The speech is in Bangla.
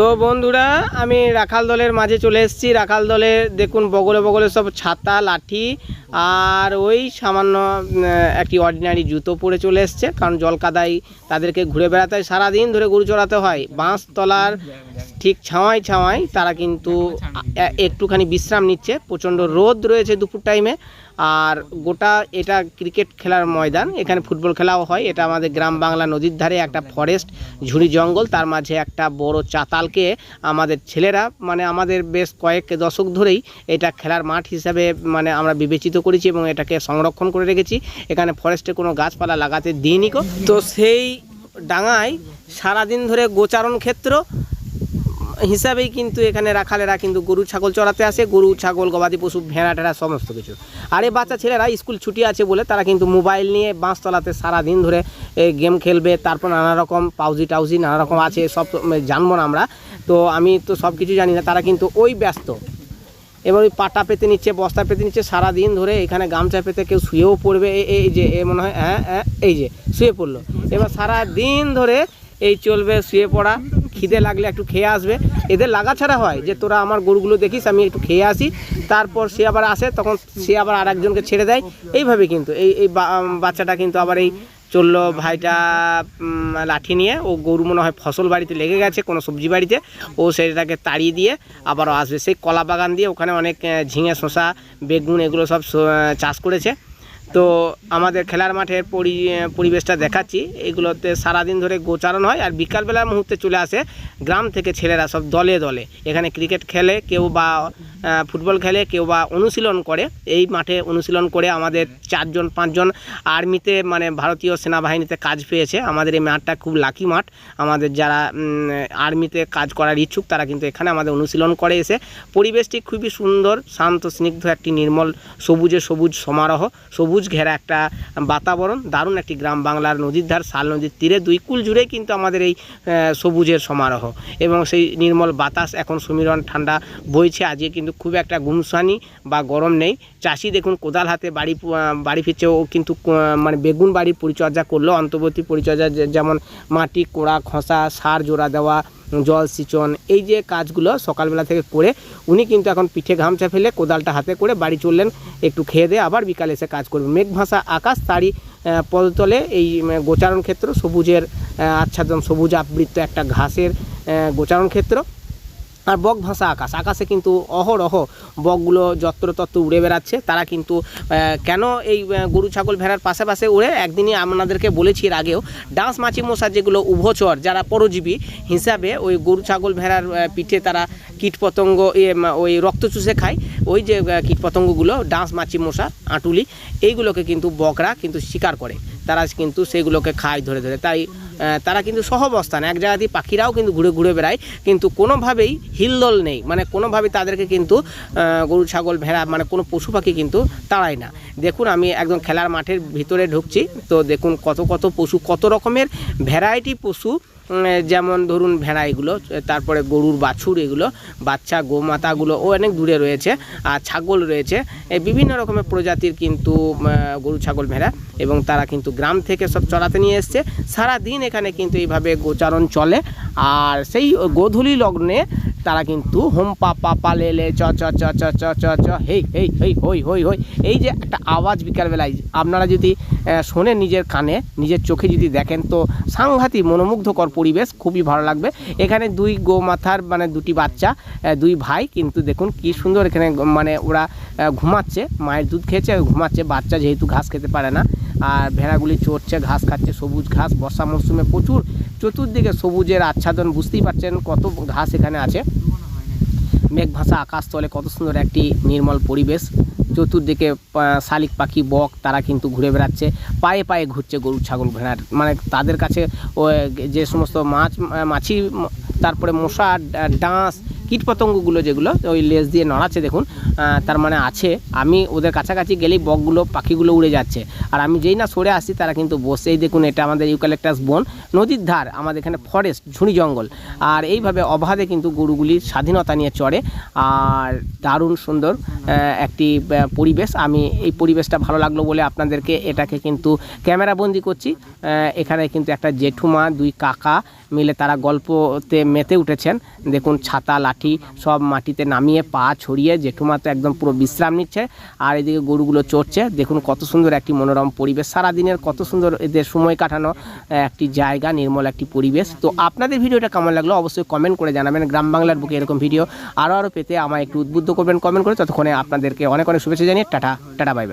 তো বন্ধুরা, আমি রাখাল দলের মাঝে চলে এসেছি। রাখাল দলের দেখুন বগলে বগলে সব ছাতা, লাঠি আর ওই সামান্য একটি অর্ডিনারি জুতো পরে চলে এসছে। কারণ জল কাদাই তাদেরকে ঘুরে বেড়াতে হয়। সারাদিন ধরে গরু চড়াতে হয়। বাঁশ তলার ঠিক ছাওয়াই ছাওয়াই তারা কিন্তু একটুখানি বিশ্রাম নিচ্ছে। প্রচণ্ড রোদ রয়েছে দুপুর টাইমে আর গোটা এটা ক্রিকেট খেলার ময়দান, এখানে ফুটবল খেলাও হয়। এটা আমাদের গ্রাম বাংলা নদীর ধারে একটা ফরেস্ট ঝুড়ি জঙ্গল, তার মাঝে একটা বড় চাতালকে আমাদের ছেলেরা মানে আমাদের বেশ কয়েক দশক ধরেই এটা খেলার মাঠ হিসাবে মানে আমরা বিবেচিত করেছি এবং এটাকে সংরক্ষণ করে রেখেছি। এখানে ফরেস্টে কোনো গাছপালা লাগাতে দিইনি তো সেই ডাঙায় সারাদিন ধরে গোচারণ ক্ষেত্র হিসাবেই কিন্তু এখানে রাখালেরা কিন্তু গরু, ছাগল চড়াতে আসে। গরু, ছাগল, গবাদি পশু, ভেড়া, টেড়া সমস্ত কিছু। আর এই বাচ্চা ছেলেরা স্কুল ছুটি আছে বলে তারা কিন্তু মোবাইল নিয়ে বাঁশতলাতে সারা দিন ধরে গেম খেলবে। তারপর নানা রকম পাউজি টাউজি, নানা রকম আছে, সব তো জানব না আমরা। তো আমি তো সব কিছু জানি না, তারা কিন্তু ওই ব্যস্ত। এবার ওই পাটা পেতে নিচ্ছে, বস্তা পেতে নিচ্ছে সারা দিন ধরে এখানে গামছা পেতে কেউ শুয়েও পড়বে। এই- এই যে, এ মনে হয় হ্যাঁ হ্যাঁ এই যে, শুয়ে পড়ল। এবার সারা দিন ধরে এই চলবে শুয়ে পড়া। খিদে লাগলে একটু খেয়ে আসবে। এদের লাগা ছাড়া হয় যে তোরা আমার গরুগুলো দেখিস, আমি একটু খেয়ে আসি। তারপর সে আবার আসে, তখন সে আবার আর একজনকে ছেড়ে দেয়। এইভাবে কিন্তু, এই এই বাচ্চাটা কিন্তু আবার এই চলল ভাইটা লাঠি নিয়ে। ও গরু মনে হয় ফসল বাড়িতে লেগে গেছে, কোনো সবজি বাড়িতে। ও সেটাকে তাড়িয়ে দিয়ে আবারও আসবে। সেই কলা বাগান দিয়ে ওখানে অনেক ঝিঙে, শসা, বেগুন এগুলো সব চাষ করেছে। তো আমাদের খেলার মাঠের পরি, পরিবেশটা দেখাচ্ছি। এগুলোতে সারাদিন ধরে গোচারণ হয় আর বিকালবেলার মুহূর্তে চলে আসে গ্রাম থেকে ছেলেরা সব দলে দলে। এখানে ক্রিকেট খেলে কেউ বা ফুটবল খেলে কেউ বা অনুশীলন করে। এই মাঠে অনুশীলন করে আমাদের চারজন, পাঁচজন আর্মিতে মানে ভারতীয় সেনাবাহিনীতে কাজ পেয়েছে। আমাদের এই মাঠটা খুব লাকি মাঠ। আমাদের যারা আর্মিতে কাজ করার ইচ্ছুক তারা কিন্তু এখানে আমাদের অনুশীলন করে এসে পরিবেশটি খুবই সুন্দর, শান্ত, স্নিগ্ধ একটি নির্মল সবুজে সবুজ সমারোহ। সবুজ ঘেরা একটা বাতাবরণ, দারুণ একটি গ্রাম বাংলার নদীর ধার, শাল নদীর তীরে, দুই কুল জুড়েই কিন্তু আমাদের এই সবুজের সমারোহ। এবং সেই নির্মল বাতাস এখন সমীরণ ঠান্ডা বইছে, আজকে কিন্তু খুব একটা গুমসানি বা গরম নেই। চাষি দেখুন কোদাল হাতে বাড়ি বাড়ি ফিরছে ও কিন্তু মানে বেগুন বাড়ির পরিচর্যা করল, অন্তর্বর্তী পরিচর্যা যেমন মাটি, কোড়া, খসা, সার জোড়া দেওয়া জল সিঁচন, এই যে কাজগুলো সকালবেলা থেকে করে উনি কিন্তু এখন পিঠে ঘামছা ফেলে কোদালটা হাতে করে বাড়ি চললেন, একটু খেয়ে দিয়ে আবার বিকালে এসে কাজ করবেন। মেঘ ভাষা আকাশ, তারই পদতলে এই গোচারণ ক্ষেত্র, সবুজের আচ্ছাদন সবুজ আবৃত্ত একটা ঘাসের গোচারণ ক্ষেত্র। আর বক ভাষা আকাশ। আকাশে কিন্তু অহরহ বকগুলো যত্রতত্র উড়ে বেড়াচ্ছে। তারা কিন্তু কেন এই গরু, ছাগল ভেড়ার পাশে পাশে উড়ে? একদিনই আপনাদেরকে বলেছি এর আগেও, ডাঁস, মাছি, মশা যেগুলো উভচর, যারা পরজীবী হিসাবে ওই গরু, ছাগল, ভেড়ার পিঠে তারা কীটপতঙ্গ ওই রক্ত চুষে খায়। ওই যে কীটপতঙ্গগুলো ডাঁস, মাছি, মশা, আঁটুলি, এইগুলোকে কিন্তু বকরা কিন্তু শিকার করে। তারা কিন্তু সেগুলোকে খায় ধরে ধরে। তাই তারা কিন্তু সহবস্থান এক জায়গাতেই পাখিরাও কিন্তু ঘুরে ঘুরে বেড়ায়। কিন্তু কোনোভাবেই হিলদল নেই। মানে কোনোভাবেই তাদেরকে কিন্তু গরু, ছাগল, ভেড়া মানে কোনো পশু পাখি কিন্তু তাড়ায় না। দেখুন, আমি একদম খেলার মাঠের ভিতরে ঢুকছি। তো দেখুন কত কত পশু, কত রকমের ভ্যারাইটি পশু যেমন ধরুন ভেড়া এগুলো তারপরে গরুর বাছুর এগুলো, বাচ্চা, গোমাতাগুলো ও অনেক দূরে রয়েছে, আর ছাগল রয়েছে। বিভিন্ন রকমের প্রজাতির কিন্তু গরু, ছাগল, ভেড়া এবং তারা কিন্তু গ্রাম থেকে সব চড়াতে নিয়ে এসছে। সারা দিন এখানে কিন্তু এইভাবে গোচারণ চলে। আর সেই গোধূলি লগ্নে তারা কিন্তু হোম পা পা পা লে লে চ চ চ চ চ চ চ, হেই হেই হেই, হই হই হই। এই যে একটা আওয়াজ বিকালবেলায় আপনারা যদি শোনেন নিজের কানে, নিজের চোখে যদি দেখেন, তো সাংঘাতিক মনোমুগ্ধকর পরিবেশ খুবই ভালো লাগবে। এখানে দুই গোমাথার মানে দুটি বাচ্চা দুই ভাই কিন্তু দেখুন কি সুন্দর এখানে মানে ওরা ঘুমাচ্ছে, মায়ের দুধ খেয়েছে, ঘুমাচ্ছে, বাচ্চা যেহেতু ঘাস খেতে পারে না। আর ভেড়াগুলি চড়ছে, ঘাস খাচ্ছে, সবুজ ঘাস, বর্ষা মরশুমে প্রচুর। চতুর্দিকে সবুজের আচ্ছাদন, বুঝতেই পারছেন কত ঘাস এখানে আছে। মেঘ ভাষা আকাশ তলে কত সুন্দর একটি নির্মল পরিবেশ। চতুর্দিকে শালিক পাখি, বক, তারা কিন্তু ঘুরে বেড়াচ্ছে। পায়ে পায়ে ঘুরছে গরু ছাগল, ভেড়ার। মানে তাদের কাছে যে সমস্ত মাছ মাছি, তারপরে মশা ডাঁশ কীটপতঙ্গগুলো যেগুলো, ওই লেজ দিয়ে নড়াচ্ছে দেখুন তার মানে আছে। আমি ওদের কাছাকাছি গেলেই বকগুলো, পাখিগুলো উড়ে যাচ্ছে। আর আমি যেই না সরে আসি তারা কিন্তু বসেই দেখুন, এটা আমাদের ইউক্যালেক্টাস বন, নদীর ধার, আমাদের এখানে ফরেস্ট ঝুড়ি জঙ্গল। আর এইভাবে অবাধে কিন্তু গরুগুলি স্বাধীনতা নিয়ে চড়ে। আর দারুণ সুন্দর একটি পরিবেশ। আমি এই পরিবেশটা ভালো লাগল বলে আপনাদেরকে এটাকে কিন্তু ক্যামেরা বন্দি করছি। এখানে কিন্তু একটা জেঠুমা, দুই কাকা মিলে তারা গল্পতে মেতে উঠেছেন। দেখুন, ছাতা, লাঠি সব মাটিতে নামিয়ে পা ছড়িয়ে জেঠুমা তো একদম পুরো বিশ্রাম নিচ্ছে। আর এদিকে গরুগুলো চড়ছে। দেখুন কত সুন্দর একটি মনোরম পরিবেশ। সারাদিনের কত সুন্দর এদের সময় কাটানো একটি জায়গা, নির্মল একটি পরিবেশ। তো আপনাদের ভিডিওটা কেমন লাগল অবশ্যই কমেন্ট করে জানাবেন। গ্রাম বাংলার বুকে এরকম ভিডিও আরও আরও পেতে আমায় একটু উদ্বুদ্ধ করবেন কমেন্ট করে। ততক্ষণে আপনাদেরকে অনেক অনেক শুভেচ্ছা জানিয়ে টাটা টাটা বাই বাই